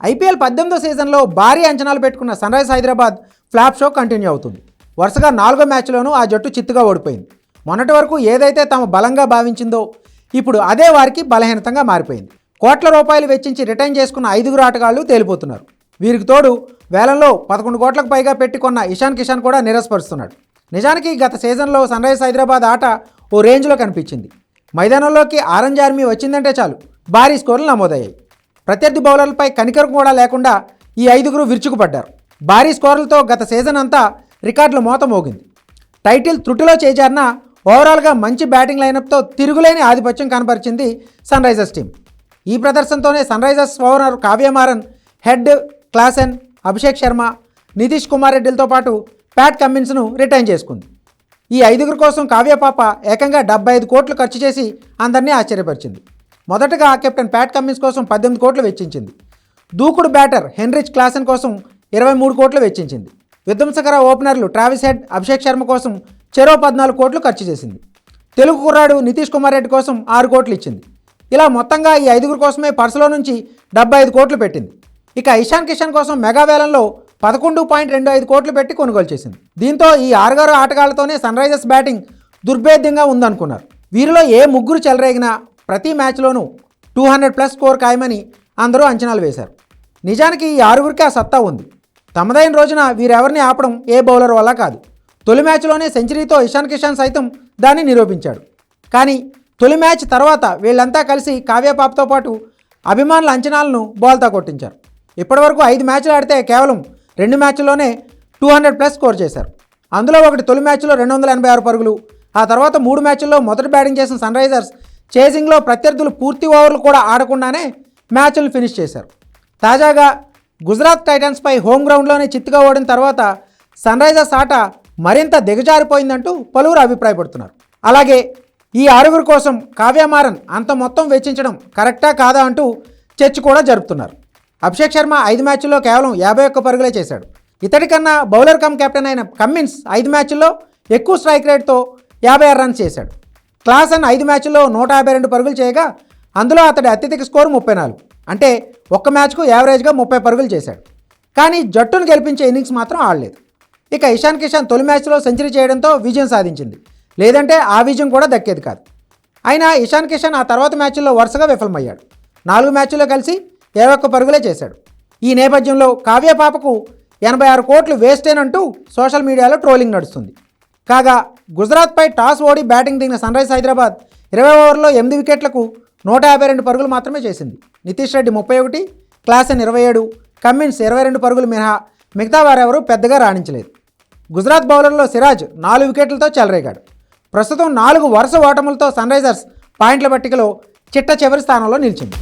IPL పద్దెనిమిదో సీజన్లో భారీ అంచనాలు పెట్టుకున్న sun rise Hyderabad flop show continue అవుతుంది. వరుసగా నాలుగో మ్యాచ్లోనూ ఆ జట్టు చిత్తుగా ఓడిపోయింది. మొన్నటి వరకు ఏదైతే తాము బలంగా భావించిందో ఇప్పుడు అదే వారికి బలహీనతంగా మారిపోయింది. కోట్ల రూపాయలు వెచ్చించి రిటైన్ చేసుకున్న ఐదుగురు ఆటగాళ్ళు తేలిపోతున్నారు. వీరికి తోడు వేలంలో పదకొండు కోట్లకు పైగా పెట్టుకున్న ఇషాన్ కిషాన్ కూడా నిరాశపరుస్తున్నాడు. నిజానికి గత సీజన్లో సన్ రైజ్ హైదరాబాద్ ఆట ఓ రేంజ్లో కనిపించింది. మైదానంలోకి ఆరెంజ్ ఆర్మీ వచ్చిందంటే చాలు. భారీ స్కోర్లు నమోదయ్యాయి. ప్రత్యర్థి బౌలర్లపై కనికరం కూడా లేకుండా ఈ ఐదుగురు విరుచుకుపడ్డారు. భారీ స్కోర్లతో గత సీజన్ అంతా రికార్డులు మోత మోగింది టైటిల్ త్రుటిలో చేజారిన ఓవరాల్గా మంచి బ్యాటింగ్ లైనప్తో తిరుగులేని ఆధిపత్యం కనపరిచింది సన్ రైజర్స్ టీం. ఈ ప్రదర్శనతోనే sun risers owner Kavya Maran Head Klaasen Abhishek Sharma Nitish Kumar రెడ్డిలతో పాటు ప్యాట్ కమ్మిన్స్ను రిటైన్ చేసుకుంది. ఈ ఐదుగురు కోసం కావ్యపాప ఏకంగా డెబ్బై ఐదు కోట్లు ఖర్చు చేసి అందరినీ ఆశ్చర్యపరిచింది. మొదటగా కెప్టెన్ ప్యాట్ కమ్మిన్స్ కోసం పద్దెనిమిది కోట్లు వెచ్చించింది. దూకుడు బ్యాటర్ హెన్రిచ్ క్లాసన్ కోసం ఇరవై మూడు కోట్లు వెచ్చించింది. విధ్వంసకర ఓపెనర్లు ట్రావిస్ హెడ్ అభిషేక్ శర్మ కోసం చెరో పద్నాలుగు కోట్లు ఖర్చు చేసింది. తెలుగు కుర్రాడు నితీష్ కుమార్ రెడ్డి కోసం ఆరు కోట్లు ఇచ్చింది. ఇలా మొత్తంగా ఈ ఐదుగురు కోసమే పర్సులో నుంచి డెబ్బై ఐదు కోట్లు పెట్టింది. ఇక ఇషాన్ కిషన్ కోసం మెగా వేలంలో పదకొండు పాయింట్ రెండు ఐదు కోట్లు పెట్టి కొనుగోలు చేసింది. దీంతో ఈ ఆరుగారు ఆటగాళ్ళతోనే సన్ రైజర్స్ బ్యాటింగ్ దుర్భేద్యంగా ఉందనుకున్నారు. వీరిలో ఏ ముగ్గురు చెలరేగినా ప్రతి మ్యాచ్లోనూ టూ హండ్రెడ్ ప్లస్ స్కోర్ ఖాయమని అందరూ అంచనాలు వేశారు. నిజానికి ఈ ఆరుగురికి ఆ సత్తా ఉంది. తమదైన రోజున వీరెవరిని ఆపడం ఏ బౌలర్ వల్ల కాదు. తొలి మ్యాచ్లోనే సెంచరీతో ఇషాన్ కిషాన్ సైతం దాన్ని నిరూపించాడు. కానీ తొలి మ్యాచ్ తర్వాత వీళ్ళంతా కలిసి కావ్యపాప్తో పాటు అభిమానుల అంచనాలను బోల్తా కొట్టించారు. ఇప్పటివరకు ఐదు మ్యాచ్లు ఆడితే కేవలం రెండు మ్యాచ్ల్లోనే టూ హండ్రెడ్ ప్లస్ స్కోర్ చేశారు. అందులో ఒకటి తొలి మ్యాచ్లో రెండు వందల ఎనభై ఆరు పరుగులు ఆ తర్వాత మూడు మ్యాచ్ల్లో మొదటి బ్యాటింగ్ చేసిన సన్ రైజర్స్ చేసింగ్లో ప్రత్యర్థులు పూర్తి ఓవర్లు కూడా ఆడకుండానే మ్యాచ్లు ఫినిష్ చేశారు. తాజాగా గుజరాత్ టైటన్స్పై హోమ్ గ్రౌండ్లోనే చిత్తుగా ఓడిన తర్వాత సన్ రైజర్స్ ఆట మరింత దిగజారిపోయిందంటూ పలువురు అభిప్రాయపడుతున్నారు. అలాగే ఈ ఆరుగురు కోసం కావ్యమారన్ అంత మొత్తం వెచ్చించడం కరెక్టా కాదా అంటూ చర్చ కూడా జరుపుతున్నారు. అభిషేక్ శర్మ ఐదు మ్యాచ్ల్లో కేవలం యాభై ఒక్క పరుగులే చేశాడు. ఇతడి కన్నా బౌలర్ కమ్ కెప్టెన్ అయిన కమ్మిన్స్ ఐదు మ్యాచ్ల్లో ఎక్కువ స్ట్రైక్ రేట్తో యాభై ఆరు రన్స్ చేశాడు. క్లాసన్ ఐదు మ్యాచ్ల్లో నూట యాభై రెండు పరుగులు చేయగా అందులో అతడి అత్యధిక స్కోరు ముప్పై నాలుగు. అంటే ఒక్క మ్యాచ్కు యావరేజ్గా ముప్పై పరుగులు చేశాడు. కానీ జట్టును గెలిపించే ఇన్నింగ్స్ మాత్రం ఆడలేదు. ఇక ఇషాన్ కిషాన్ తొలి మ్యాచ్లో సెంచరీ చేయడంతో విజయం సాధించింది. లేదంటే ఆ విజయం కూడా దక్కేది కాదు. అయినా ఇషాన్ కిషాన్ ఆ తర్వాత మ్యాచ్ల్లో వరుసగా విఫలమయ్యాడు. నాలుగు మ్యాచ్ల్లో కలిసి ఇరవై ఒక్క పరుగులే చేశాడు. ఈ నేపథ్యంలో కావ్య పాపకు ఎనభై ఆరు కోట్లు వేస్టేనంటూ సోషల్ మీడియాలో ట్రోలింగ్ నడుస్తుంది. కాగా గుజరాత్పై టాస్ ఓడి బ్యాటింగ్ దిగిన సన్ రైజ్ హైదరాబాద్ ఇరవై ఓవర్లో ఎనిమిది వికెట్లకు నూట యాభై రెండు పరుగులు మాత్రమే చేసింది. నితీష్ రెడ్డి ముప్పై ఒకటి క్లాసెన్ ఇరవై ఏడు కమ్మిన్స్ ఇరవై రెండు పరుగులు మినహా మిగతా వారెవరూ పెద్దగా రాణించలేదు. గుజరాత్ బౌలర్లో సిరాజ్ నాలుగు వికెట్లతో చెలరేగాడు. ప్రస్తుతం నాలుగు వరుస ఓటములతో సన్ రైజర్స్ పాయింట్ల పట్టికలో చిట్ట చివరి స్థానంలో నిలిచింది.